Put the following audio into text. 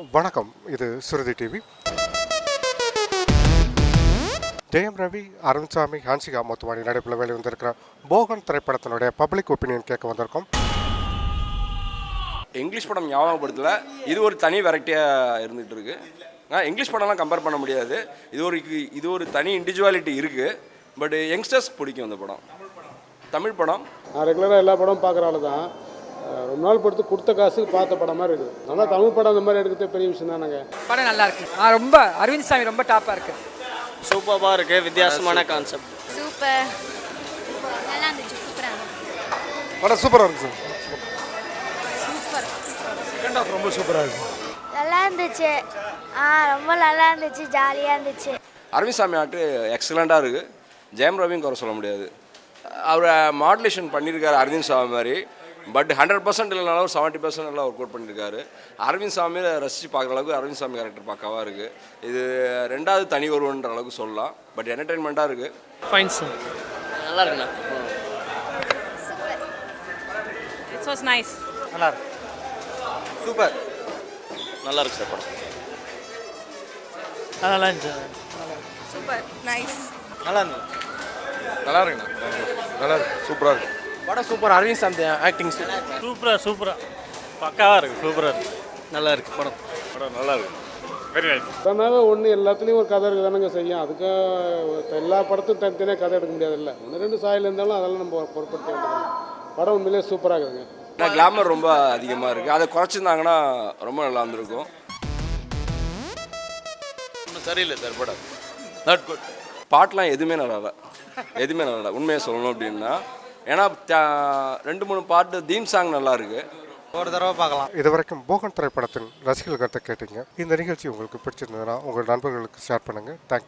வணக்கம். இது சுருதி டிவி. ஜெயம் ரவி அருண்சாமி ஹான்சிகா மொத்தமாடி நடிப்பில் வெளிவந்திருக்கிற போகன் திரைப்படத்தினுடைய பப்ளிக் ஒப்பீனியன் கேட்க வந்திருக்கோம். இங்கிலீஷ் படம் ஞாபகப்படுத்தல. இது ஒரு தனி வெரைட்டியாக இருந்துகிட்டு இருக்கு. ஆ இங்கிலீஷ் படம்லாம் கம்பேர் பண்ண முடியாது. இது ஒரு இது ஒரு தனி இண்டிவிஜுவாலிட்டி இருக்குது பட் யங்ஸ்டர்ஸ் பிடிக்கும் இந்த படம். தமிழ் படம். நான் ரெகுலராக எல்லா படமும் பார்க்குற ஆள் தான் ரொம்ப நாள் பொறுத்து கொடுத்த காசுக்கு பார்த்த படம் மாதிரி இருக்குது. நல்லா தமிழ் படம் அந்த மாதிரி எடுக்கிறது பெரிய விஷயம் தானேங்க? படம் நல்லா இருக்கு. ஆ ரொம்ப அரவிந்த் சாமி ரொம்ப டாப்பாக இருக்கு. சூப்பராக இருக்குது வித்தியாசமான கான்செப்ட் சூப்பர். நல்லா இருந்துச்சு சூப்பராக இருந்துச்சு படம் சூப்பராக இருக்கு சார். நல்லா இருந்துச்சு. ஆ ரொம்ப நல்லா இருந்துச்சு ஜாலியாக இருந்துச்சு. அரவிந்த் சாமி ஆட்டு எக்ஸலண்ட்டாக இருக்குது ஜெயம் ரவியும் குறை சொல்ல முடியாது. அவரை மாடுலேஷன் பண்ணியிருக்காரு அரவிந்த் சாமி மாதிரி. பட் ஹண்ட்ரட் பர்சன்ட் இல்லைனாலும் செவன்ட்டி பர்சன்ட் எல்லாம் ஒர்க் அவுட் பண்ணியிருக்காரு அரவிந்த் சாமியை ரசித்து பார்க்குற அளவுக்கு அரவிந்த் சாமி கேரக்டர் பக்காவாக இருக்குது இது ரெண்டாவது தனி ஒருவன்ற அளவுக்கு சொல்லலாம். பட் என்டர்டெயின்மெண்ட்டாக இருக்குது ஃபைன் சார் நல்லா இருக்குண்ணா. இட்ஸ் வாஸ் நைஸ் நல்லா இருக்கு. சூப்பர். நல்லா இருக்கு சார் படம். நல்லா இருந்துச்சு. சூப்பர் நைஸ் நல்லா இருந்தது நல்லா இருக்குண்ணா. நல்லா இருக்கு. சூப்பராக இருக்குது படம் சூப்பர் அரவிந்த் சாமி ஆக்டிங் சூப்பரா. சூப்பரா பக்காவா இருக்கு சூப்பரா இருக்கு. நல்லா இருக்கு படம். படம் நல்லா இருக்கு. வெரி நைஸ் படம்னாவே ஒன்று எல்லாத்துலேயும் ஒரு கதை இருக்க தானங்க செய்யும். அதுக்கு எல்லா படத்தும் தனித்தனியாக கதை எடுக்க முடியாதுல்ல. ஒன்று ரெண்டு சாயல் இருந்தாலும் அதெல்லாம் நம்ம பொருட்படுத்த வேண்டியது படம் உண்மையிலேயே சூப்பராக இருக்குதுங்க. ஆனால் கிளாமர் ரொம்ப அதிகமாக இருக்குது அதை குறைச்சிருந்தாங்கன்னா ரொம்ப நல்லா இருந்திருக்கும். ஒன்றும் சரியில்லை சார் படம். நாட் குட் பாட்டெலாம் எதுவுமே நல்லா இல்லை. எதுவுமே நல்லா இல்லை. உண்மையை சொல்லணும் அப்படின்னா ஏன்னா த- ரெண்டு மூணு பாட்டு தீம் சாங் நல்லா இருக்குது ஒரு தடவை பார்க்கலாம். இதுவரைக்கும் போகன் திரைப்படத்தின் ரசிகர்கள் கருத்தை கேட்டீங்க. இந்த நிகழ்ச்சி உங்களுக்கு பிடிச்சிருந்ததுன்னா உங்கள் நண்பர்களுக்கு ஷேர் பண்ணுங்கள் தேங்க்யூ